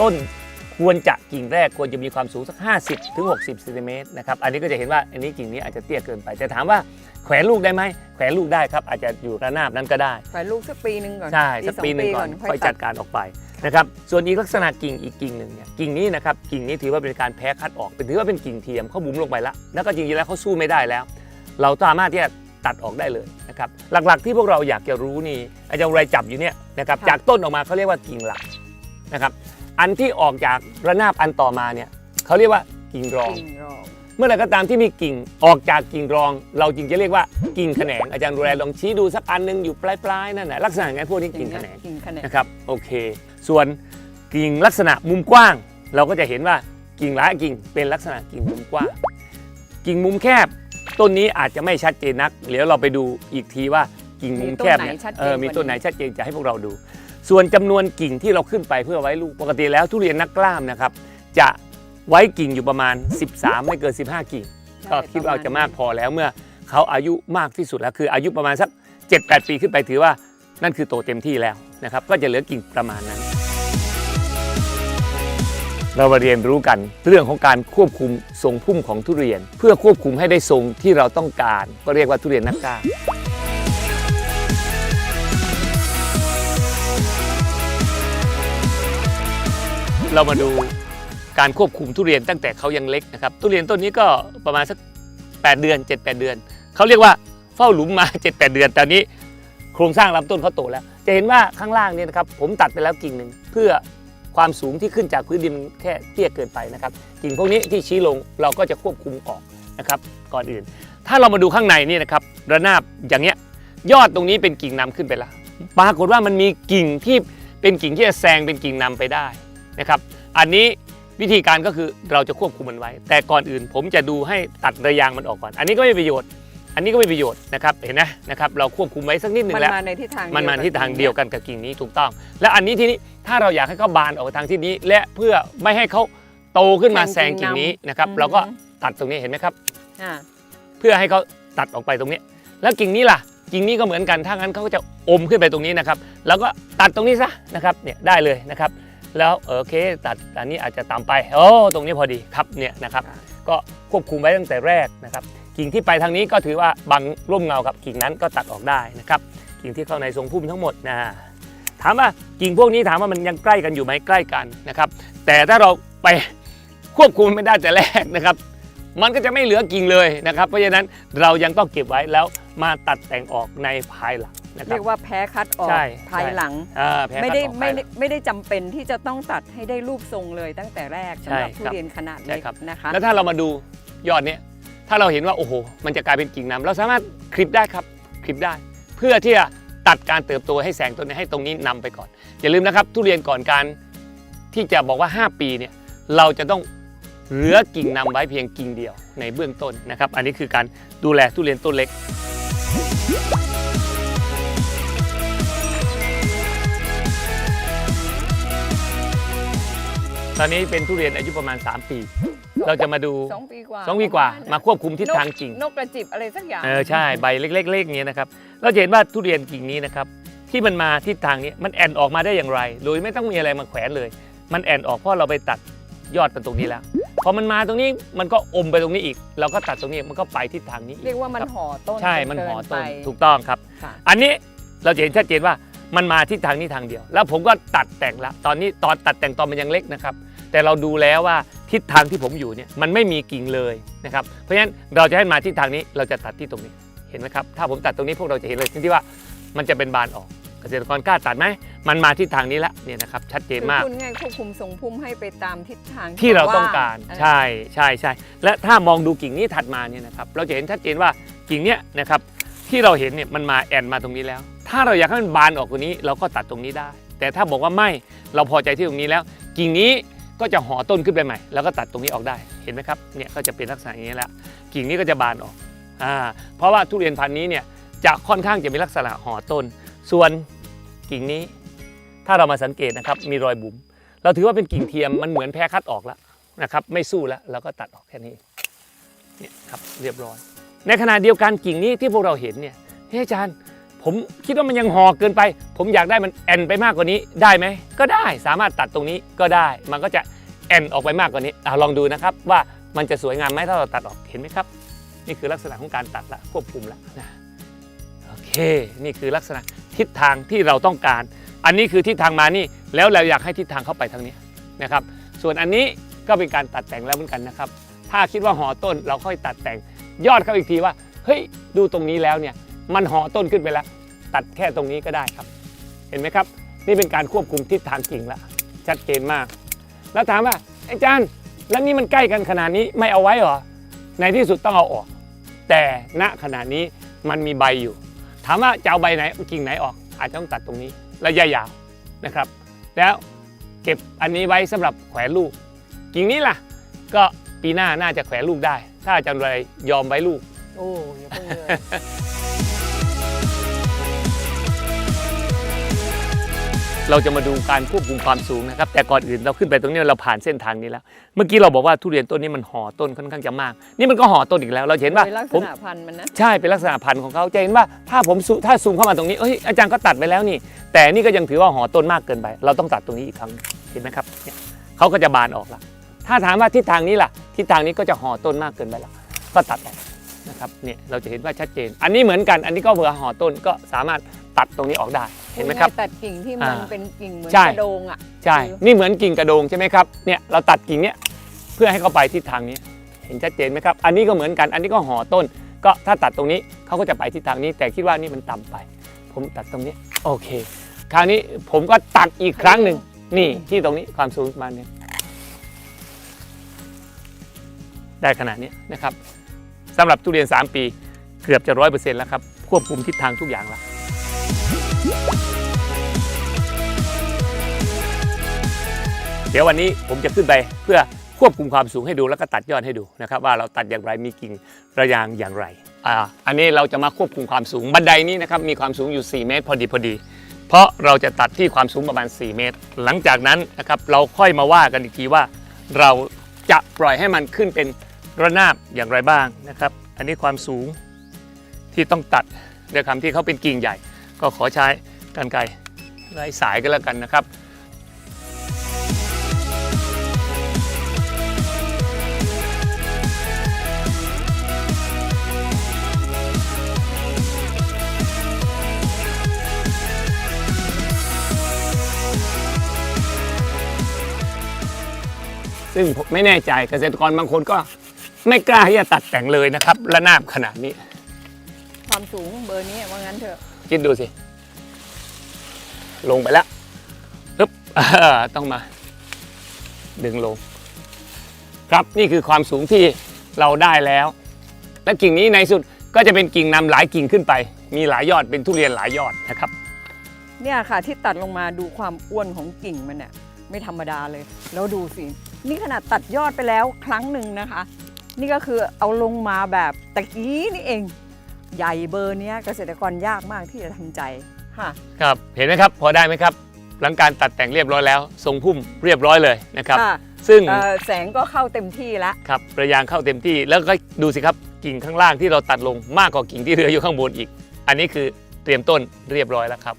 ต้น ควรจะกิ่งแรกควรจะมีความสูงสัก 50ถึง60ซนติเมตรนะครับอันนี้ก็จะเห็นว่าอันนี้กิ่งนี้อาจจะเตี้ยเกินไปแต่ถามว่าแขวนลูกได้ไหมแขวนลูกได้ครับอาจจะอยู่ระนาบนั้นก็ได้ฝ่ายลูกสักปีหนึ่งก่อนใช่สักสอปีหนึ่งก่อนค่ค่ออยยตัจัดดการออกไปนะครับส่วนอีกลักษณะกิ่งอีกกิ่งหนึ่งเนี่ยกิ่งนี้นะครับกิ่งนี้ถือว่าเป็นการแพ้คัดออกเป็นถือว่าเป็นกิ่งเทียมเขาบุ๋มลงไปแล้วแล้วก็จริงๆแล้วเขาสู้ไม่ได้แล้ว เราสามารถที่จะตัดออกได้เลยนะครับหลักๆที่พวกเราอยากจะรู้นี่อาจารย์ไรจับอยู่เนี่ยนะครับจากต้นออกมาเขาเรียกว่ากิ่งหลักนะครับ อันที่ออกจากระนาบอันต่อมาเนี่ยเขาเรียกว่ากิ่งรอง กิ่งรองเมื่อไหรก็ตามที่มีกิ่งออกจากกิ่งรอง เราจึงจะเรียกว่ากิ่งแขนงอาจารย์ดูแลลองชี้ดูสักอันหนึงอยู่ปลายๆนั่นแหละลักษณะอย่างนั้นพวกนี้กิ่งแขนงกิ่งแขนงนะครับโอเค ส่วนกิ่งลักษณะมุมกว้าง เราก็จะเห็นว่ากิ่งหลายกิ่งเป็นลักษณะกิ่งมุมกว้าง กิ่งมุมแคบ ต้นนี้อาจจะไม่ชัดเจนนักเดี๋ยวเราไปดูอีกทีว่ากิ่งมุมแคบเนี่ยเออมีต้นไหนชัดเจนจะให้พวกเราดู ส่วนจำนวนกิ่งที่เราขึ้นไปเพื่อไว้ลูกปกติแล้วทุเรียนนักกล้ามนะครับ จะไว้กิ่งอยู่ประมาณ 13 ไม่เกิน 15 กิ่ง ก็คิดว่าจะมากพอแล้วเมื่อเขาอายุมากที่สุดแล้วคืออายุประมาณสัก 7-8 ปีขึ้นไปถือว่านั่นคือโตเต็มที่แล้วนะครับ ก็จะเหลือกิ่งประมาณนั้น เรามาเรียนรู้กันเรื่องของการควบคุมทรงพุ่มของทุเรียน เพื่อควบคุมให้ได้ทรงที่เราต้องการ ก็เรียกว่าทุเรียนนักกล้า เรามาดูการควบคุมทุเรียนตั้งแต่เขายังเล็กนะครับ ทุเรียนต้นนี้ก็ประมาณสัก 8 เดือน 7-8 เดือน เขาเรียกว่าเฝ้าหลุมมา 7-8 เดือน ตอนนี้โครงสร้างลำต้นเขาโตแล้ว จะเห็นว่าข้างล่างเนี่ยนะครับผมตัดไปแล้วกิ่งหนึ่งเพื่อความสูงที่ขึ้นจากพื้นดินแค่เตี้ยเกินไปนะครับ กิ่งพวกนี้ที่ชี้ลงเราก็จะควบคุมออกนะครับ ก่อนอื่น ถ้าเรามาดูข้างในนี่นะครับระนาบอย่างเงี้ยยอดตรงนี้เป็นกิ่งนำขึ้นไปแล้วปรากฏว่ามันมีกิ่งที่เป็นกิ่งที่จะแซงเป็นกิ่งนำไปได้ นะครับ อันนี้วิธีการก็คือเราจะควบคุมมันไว้ แต่ก่อนอื่นผมจะดูให้ตัดระยางมันออกก่อน อันนี้ก็ไม่มีประโยชน์ อันนี้ก็ไม่มีประโยชน์นะครับเห็นไหมนะครับเราควบคุมไว้สักนิดหนึ่มังนแล้วมาในทิศทางมันมากับทิศทางเดียวกันกับกิ่งนี้ถูกต้อง และอันนี้ทีนี้ถ้าเราอยากให้เขาบานออกทางที่นี้ และเพื่อไม่ให้เขาโตขึ้นมาแซงกิ่งนี้นะครับเราก็ตัดตรงนี้เห็นไหมครับอ่าเพื่อให้เขาตัดออกไปตรงนี้ แล้วกิ่งนี้ล่ะกิ่งนี้ก็เหมือนกันถ้างั้นเขาก็จะอมขึ้นไปตรงนี้นะครับ แล้วก็ตัดตรงนี้ซะนะครับเนี่ยได้เลยนะครับ แล้วโอเคตัดอันนี้อาจจะต่ำไปโอ้ตรงนี้พอดีครับเนี่ยนะครับ ก็ควบคุมไว้ตั้งแต่แรกนะครับ กิ่งที่ไปทางนี้ก็ถือว่าบังร่มเงากับกิ่งนั้นก็ตัดออกได้นะครับ กิ่งที่เข้าในทรงพุ่มทั้งหมดนะถามว่ากิ่งพวกนี้ถามว่ามันยังใกล้กันอยู่ไหมใกล้กันนะครับ แต่ถ้าเราไปควบคุมไม่ได้แต่แรกนะครับ มันก็จะไม่เหลือกิ่งเลยนะครับ เพราะฉะนั้นเรายังต้องเก็บไว้แล้วมาตัดแต่งออกในภายหลัง นะครัเรีบ ยกว่าแพ้คัดออกใช่ภายหลัง อ่าแพ้ไม่ได้คัออกไม่ภายหได้ลังไม่ได้ ไม่ได้จำเป็นที่จะต้องตัดให้ได้รูปทรงเลยตั้งแต่แรกสำหรับใช่ทุครับเรียนขนาดใช่เล็กครับ นะคะแล้วถ้าเรามาดูยอดเนี้ยถ้าเราเห็นว่าโอ้โหมันจะกลายเป็นกิ่งน้ำเราสามารถคลิปได้ครับคลิปได้ เพื่อที่จะตัดการเติบโตให้แสงต้นนี้ให้ตรงนี้นำไปก่อน อย่าลืมนะครับ ทุเรียนก่อนการที่จะบอกว่า 5 ปีเนี่ยเราจะต้องเหลือกิ่งนำไว้เพียงกิ่งเดียวในเบื้องต้นนะครับ อันนี้คือการดูแลทุเรียนต้นเล็ก ตอนนี้เป็นทุเรียนอายุประมาณ 3 ปี เราจะมาดู สองปีกว่าสองปีกว่าประณมาควบคุมทิศทางกิ่ง นกกระจิบอะไรสักอย่าง เออใช่ใบเล็กๆเล็กๆอย่างเงี้ยนะครับเราจะเห็นว่าทุเรียนกิ่งนี้นะครับที่มันมาทิศทางนี้มันแอนออกมาได้อย่างไร โดยไม่ต้องมีอะไรมาแขวนเลย มันแอนออกเพราะเราไปตัดยอดมันตรงนี้แล้วพอมันมาตรงนี้มันก็อมไปตรงนี้อีก เราก็ตัดตรงนี้มันก็ไปทิศทางนี้อีกเรียกว่ามันครับห่อต้นใช่จมันห่อเกิต้นไป ถูกต้องครับ ค่ะ อันนี้เราจะเห็นชัดเจนว่า มันมาทิศทางนี้ทางเดียว แล้วผมก็ตัดแต่งละตอนนี้ตอนตัดแต่งตอนมันยังเล็กนะครับ แต่เราดูแล้วว่าทิศทางที่ผมอยู่เนี่ยมันไม่มีกิ่งเลยนะครับเพราะฉะนั้นเราจะให้มาทิศทางนี้เราจะตัดที่ตรงนี้เห็นไหมครับถ้าผมตัดตรงนี้พวกเราจะเห็นเลยที่ว่ามันจะเป็นบานออกเกษตรกรกล้าตัดไหมมันมาทิศทางนี้ละเนี่ยนะครับชัดเจนคือมากคุณง่ายควบคุมทรงพุ่มให้ไปตามทิศทางที่เราว่ต้องการเออใช่ใช่ใช่และถ้ามองดูกิ่งนี้ถัดมาเนี่ยนะครับเราจะเห็นชัดเจนว่ากิ่งเนี้ยนะครับที่เราเห็นเนี่ยมันมาแอนมาตรงนี้แล้ว ถ้าเราอยากให้มันบานออกกว่านี้ เราก็ตัดตรงนี้ได้ แต่ถ้าบอกว่าไม่เราพอใจที่ตรงนี้แล้ว กิ่งนี้ก็จะห่อต้นขึ้นไปใหม่ แล้วก็ตัดตรงนี้ออกได้เห็นไหมครับเนี่ยก็จะเป็นลักษณะอย่างนี้แล้วกิ่งนี้ก็จะบานออกอ่าเพราะว่าทุเรียนพันธุ์นี้เนี่ยจะค่อนข้างจะมีลักษณะห่อต้น ส่วนกิ่งนี้ ถ้าเรามาสังเกตนะครับมีรอยบุ๋มเราถือว่าเป็นกิ่งเทียมมันเหมือนแพ้คัดออกแล้วนะครับไม่สู้แล้วเราก็ตัดออกแค่นี้เนี่ยครับเรียบร้อย ในขณะเดียวกันกิ่งนี้ที่พวกเราเห็นเนี่ยเฮ้ยอาจารย์ ผมคิดว่ามันยังห่อเกินไป ผมอยากได้มันแอนไปมากกว่านี้ได้ไหม ก็ได้สามารถตัดตรงนี้ก็ได้ มันก็จะแอนออกไปมากกว่านี้อลองดูนะครับว่ามันจะสวยงามไหมถ้าเราตัดออกเห็นไหมครับ นี่คือลักษณะของการตัดละควบคุมละนะโอเค นี่คือลักษณะทิศทางที่เราต้องการ อันนี้คือทิศทางมานี่แล้วเราอยากให้ทิศทางเข้าไปทางนี้นะครับ ส่วนอันนี้ก็เป็นการตัดแต่งแล้วเหมือนกันนะครับ ถ้าคิดว่าห่อต้นเราค่อยตัดแต่งยอดเข้าอีกทีว่าเฮ้ยดูตรงนี้แล้วเนี่ยมันห่อต้นขึ้นไปแล้ว ตัดแค่ตรงนี้ก็ได้ครับ เห็นไหมครับ นี่เป็นการควบคุมทิศทางกิ่งละชัดเจนมาก แล้วถามว่าอาจารย์แล้วนี่มันใกล้กันขนาดนี้ไม่เอาไว้เหรอในที่สุดต้องเอาออก แต่ณขณะนี้มันมีใบอยู่ ถามว่าจะเอาใบไหนกิ่งไหนออก อาจจะต้องตัดตรงนี้ระยะยาวนะครับ แล้วเก็บอันนี้ไว้สำหรับแขวนลูก กิ่งนี้ล่ะ ก็ปีหน้าน่าจะแขวนลูกได้ ถ้าอาจารย์ไรยอมไว้ลูก โอ้อย่าเพิ่งเลย เราจะมาดูการควบคุมความสูงนะครับ แต่ก่อนอื่นเราขึ้นไปตรงนี้เราผ่านเส้นทางนี้แล้ว เมื่อกี้เราบอกว่าทุเรียนต้นนี้มันห่อต้นค่อนข้างจะมาก นี่มันก็ห่อต้นอีกแล้ว เราจะเห็นว่าเป็นลักษผมณะพันธุ์มันนะใช่เป็นลักษณะพันธุ์ของเขาจะเห็นว่าถ้าผมซูถ้าซูมเข้ามาตรงนี้เอ้ยอาจารย์ก็ตัดไปแล้วนี่ แต่นี่ก็ยังถือว่าห่อต้นมากเกินไป เราต้องตัดตรงนี้อีกครั้งเห็นไหมครับเนี่ยเขาก็จะบานออกละถ้าถามว่าทิศทางนี้ล่ะทิศทางนี้ก็จะห่อต้นมากเกินไปละก็ตัดออกนะครับเนี่ยเราจะเห็นว่าชัดเจน อันนี้เหมือนกันอันนี้ก็เผื่อห่อต้นก็สามารถตัดตรงนี้ออกได้ เห็นไหมครับ ตัดกิ่งที่มันอ่าเป็นกิ่งเหมือนใช่ กระโดงอะ ใช่ นี่เหมือนกิ่งกระโดงใช่ไหมครับ เนี่ยเราตัดกิ่งเนี้ยเพื่อให้เขาไปทิศทางนี้ เห็นชัดเจนไหมครับ อันนี้ก็เหมือนกัน อันนี้ก็ห่อต้น ก็ถ้าตัดตรงนี้เขาก็จะไปทิศทางนี้ แต่คิดว่านี่มันต่ำไป ผมตัดตรงนี้ โอเค คราวนี้ผมก็ตัดอีกครั้งหนึ่ง นี่ที่ตรงนี้ความสูงประมาณนี้ ได้ขนาดนี้นะครับสำหรับทุเรียน 3 ปีเกือบจะร้อยเปอร์เซ็นต์แล้วครับ ควบคุมทิศทางทุกอย่างแล้ว ดี๋ยววันนี้ผมจะขึ้นไปเพื่อควบคุมความสูงให้ดูแล้วก็ตัดยอดให้ดูนะครับว่าเราตัดอย่างไรมีกิ่งระยางอย่างไรอ่าอันนี้เราจะมาควบคุมความสูงบันไดนี้นะครับมีความสูงอยู่ 4 เมตรพอดีพอดี เพราะเราจะตัดที่ความสูงประมาณ 4 เมตร หลังจากนั้นนะครับเราค่อยมาว่ากันอีกทีว่า เราจะปล่อยให้มันขึ้นเป็นระนาบอย่างไรบ้างนะครับ อันนี้ความสูงที่ต้องตัดด้วยคำที่เขาเป็นกิ่งใหญ่ ก็ขอใช้กรรไกรไร้สายก็แล้วกันนะครับ ซึ่งผมไม่แน่ใจเกษตรกรบางคนก็ไม่กล้าที่จะตัดแต่งเลยนะครับระนาบขนาดนี้ ความสูงเบอร์นี้ว่างั้นเถอะ คิดดูสิ ลงไปแล้วปึ๊บอ่าต้องมา ดึงลง ครับนี่คือความสูงที่เราได้แล้ว และกิ่งนี้ในสุดก็จะเป็นกิ่งนำหลายกิ่งขึ้นไป มีหลายยอดเป็นทุเรียนหลายยอดนะครับ เนี่ยค่ะที่ตัดลงมาดูความอ้วนของกิ่งมันเนี่ยไม่ธรรมดาเลย แล้วดูสิ นี่ขนาดตัดยอดไปแล้วครั้งหนึ่งนะคะ นี่ก็คือเอาลงมาแบบตะกี้นี่เอง ใหญ่เบอร์เนี้ยเกษตรกรยากมากที่จะทำใจค่ะครับเห็นไหมครับพอได้ไหมครับ หลังการตัดแต่งเรียบร้อยแล้ว ทรงพุ่มเรียบร้อยเลยนะครับค่ะซึ่งเอ่อแสงก็เข้าเต็มที่แล้วครับระยางเข้าเต็มที่แล้วก็ดูสิครับกิ่งข้างล่างที่เราตัดลงมากกว่ากิ่งที่เหลืออยู่ข้างบนอีก อันนี้คือเตรียมต้นเรียบร้อยแล้วครับ